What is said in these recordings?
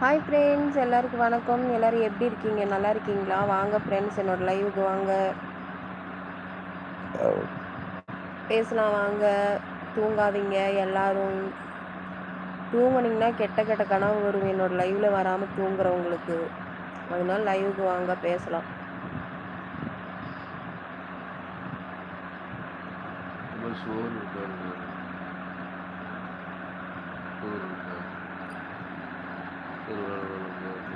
Hi friends எல்லாருக்கும் வணக்கம். எல்லோரும் எப்படி இருக்கீங்க? நல்லா இருக்கீங்களா? வாங்க ஃப்ரெண்ட்ஸ் என்னோடய லைவுக்கு வாங்க. பேசலாம் வாங்க. தூங்காதீங்க எல்லாரும். தூங்குனீங்கன்னா கெட்ட கெட்ட கனவு வரும். என்னோட லைவில் வராமல் தூங்குறவங்களுக்கு. அதனால லைவுக்கு வாங்க பேசலாம். ரொம்ப சோறு இருக்காங்க சோறு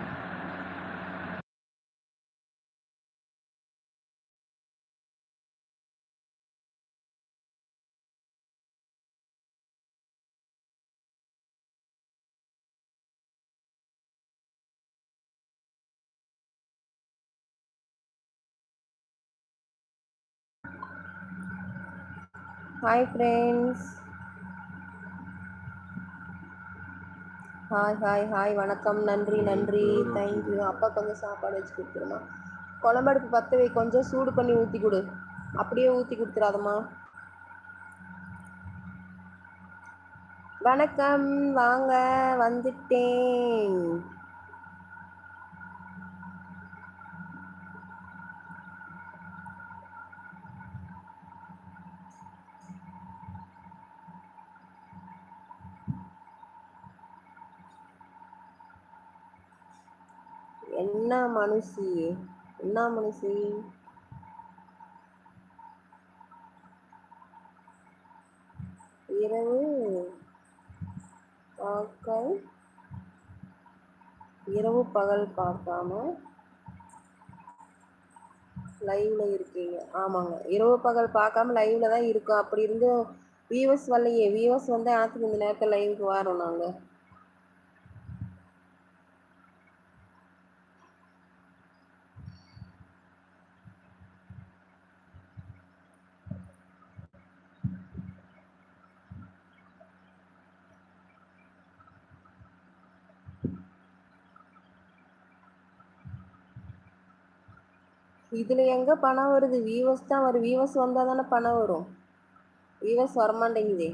ஹாய் ஹாய் ஹாய் வணக்கம். நன்றி நன்றி. தேங்க்யூ அப்பா கொஞ்சம் சாப்பாடு வச்சு கொடுத்துருமா? குழம்படுப்பு பற்ற கொஞ்சம் சூடு பண்ணி ஊற்றி கொடு. அப்படியே ஊற்றி கொடுத்துடாதம்மா வணக்கம். வாங்க. வந்துட்டேன். என்ன மனுஷி? என்ன மனுஷி? இரவு பார்க்க இரவு பகல் பார்க்காம லைவ்ல இருக்கீங்க. ஆமாங்க. இரவு பகல் பார்க்காம லைவ்ல தான் இருக்கோம். அப்படி இருந்து வியூவர்ஸ் வரலையே. வியூவர்ஸ் வந்து ஆத்துக்கு இந்த நேரத்தில் லைவுக்கு வரோம் நாங்கள் இதுல எங்க பணம் வருது? வியூவர்ஸ் தான் வரும் வியூவர்ஸ் வந்தா தானே பணம் வரும். வியூவர்ஸ் வரமாட்டேங்குதே.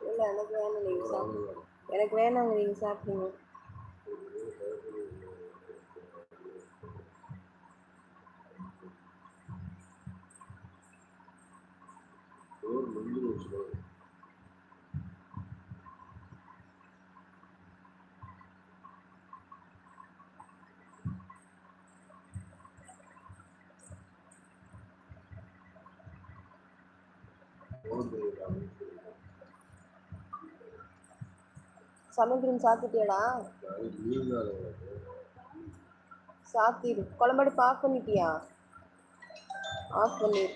இல்லை எனக்கு வேணும் நீங்க சாப்பிடுங்க எனக்கு வேணாங்க நீங்க சாப்பிடுங்க வச்சுக்கோங்க. சமுத்திரம் சாப்பிட்டியாடா சாத்திடு. குழம்பாடு தான் எனக்கு. ஆஃப் பண்ணிட்டியா? ஆஃப் பண்ணிடு